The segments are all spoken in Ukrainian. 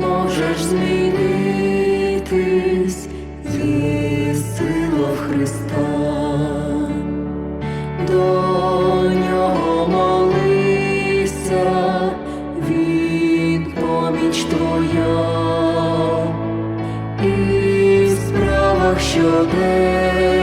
можеш змінитись, є сила Христа, до нього молися, він поміч твоя, і в справах щоденних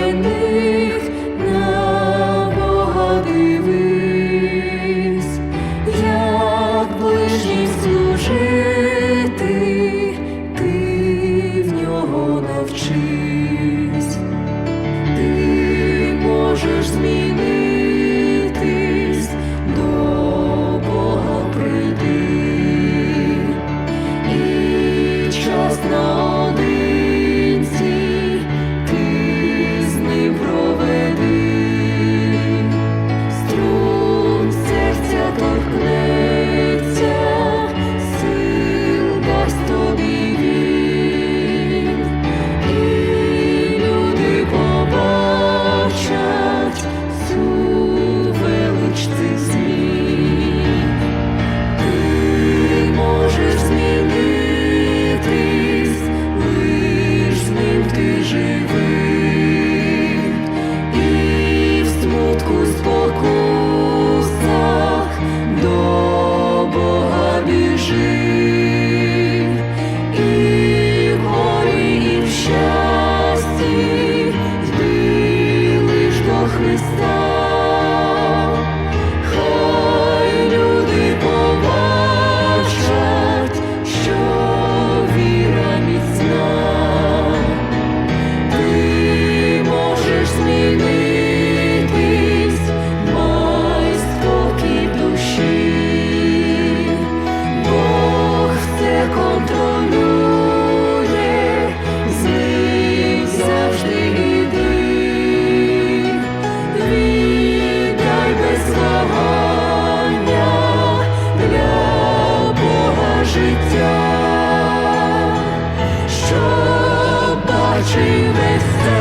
Me. understand. життя, що бачив весь.